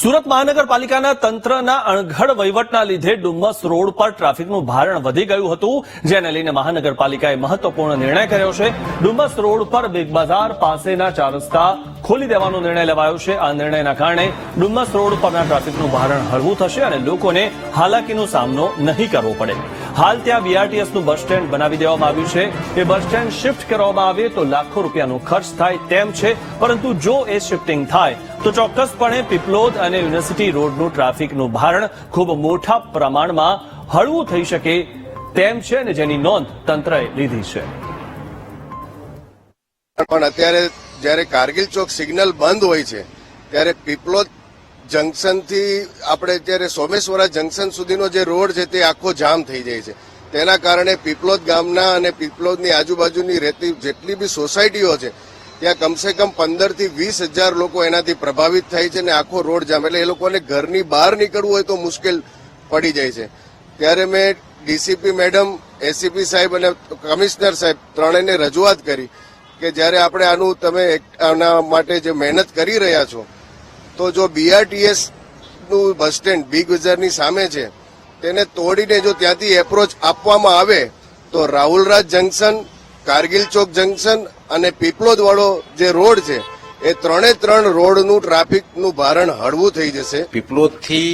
સુરત મહાનગરપાલિકાના તંત્રના અણઘડ વહીવટના લીધે ડુમ્મસ રોડ પર ટ્રાફિકનું ભારણ વધી ગયું હતું, જેને લઈને મહાનગરપાલિકાએ મહત્વપૂર્ણ નિર્ણય કર્યો છે. ડુમ્મસ રોડ પર બિગ બજાર પાસેના ચાર રસ્તા ખોલી દેવાનો નિર્ણય લેવાયો છે. આ નિર્ણયના કારણે ડુમ્મસ રોડ પરના ટ્રાફિકનું ભારણ હળવું થશે અને લોકોને હાલાકીનો સામનો નહીં કરવો પડે. હાલ ત્યાં બીઆરટીએસનું બસ સ્ટેન્ડ બનાવી દેવામાં આવ્યું છે. એ બસ સ્ટેન્ડ શિફ્ટ કરવામાં આવે તો લાખો રૂપિયાનો ખર્ચ થાય તેમ છે. પરંતુ જો એ શિફ્ટિંગ થાય, તો ચોક્કસપણે પીપલોદ અને યુનિવર્સિટી રોડનું ટ્રાફિકનું ભારણ ખૂબ મોટા પ્રમાણમાં હળવું થઈ શકે તેમ છે અને જેની નોંધ તંત્રએ લીધી છે. પણ અત્યારે જ્યારે કારગિલ ચોક સિગ્નલ બંધ હોય છે, ત્યારે પીપલોદ જંકશનથી આપણે અત્યારે સોમેશ્વરા જંકશન સુધીનો જે રોડ છે તે આખો જામ થઈ જાય છે. તેના કારણે પીપલોદ ગામના અને પીપલોદની આજુબાજુની રહેતી જેટલી બી સોસાયટીઓ છે, ત્યાં કમસે કમ પંદરથી વીસ હજાર લોકો એનાથી પ્રભાવિત થાય છે અને આખો રોડ જામ. એટલે એ લોકોને ઘરની બહાર નીકળવું હોય તો મુશ્કેલ પડી જાય છે. ત્યારે મેં ડીસીપી મેડમ, એસીપી સાહેબ અને કમિશનર સાહેબ ત્રણેયને રજૂઆત કરી કે જ્યારે આપણે આનું તમે આના માટે જે મહેનત કરી રહ્યા છો તો જો બીઆરટીએસનું બસ સ્ટેન્ડ બિગ બજારની સામે છે, તેને તોડીને જો ત્યાંથી એપ્રોચ આપવામાં આવે, તો રાહુલરાજ જંકશન, કારગિલ ચોક જંકશન અને પીપલોદ વાળો જે રોડ છે, એ ત્રણે ત્રણ રોડનું ટ્રાફિકનું ભારણ હળવું થઈ જશે. પીપલોદથી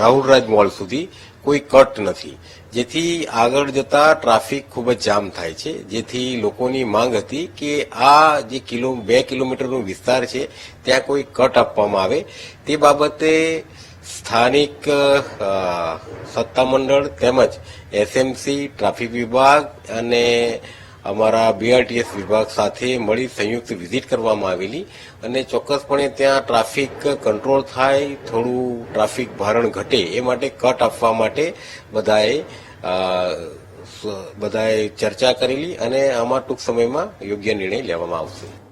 રાહુલરાજ મોલ સુધી કોઈ કટ નથી. જેથી આગળ જતા ટ્રાફિક ખૂબ જ જામ થાય છે. જેથી લોકોની માંગ હતી કે આ જે કિલો, બે કિલોમીટરનો વિસ્તાર છે, ત્યાં કોઈ કટ આપવામાં આવે. તે બાબતે સ્થાનિક સત્તામંડળ તેમજ એસએમસી, ટ્રાફિક વિભાગ અને અમારા બીઆરટીએસ વિભાગ સાથે મળી સંયુક્ત વિઝિટ કરવામાં આવેલી અને ચોક્કસપણે ત્યાં ટ્રાફિક કંટ્રોલ થાય, થોડું ટ્રાફિક ભારણ ઘટે એ માટે કટ આપવા માટે બધાએ બધાએ ચર્ચા કરેલી અને આમાં ટૂંક સમયમાં યોગ્ય નિર્ણય લેવામાં આવશે.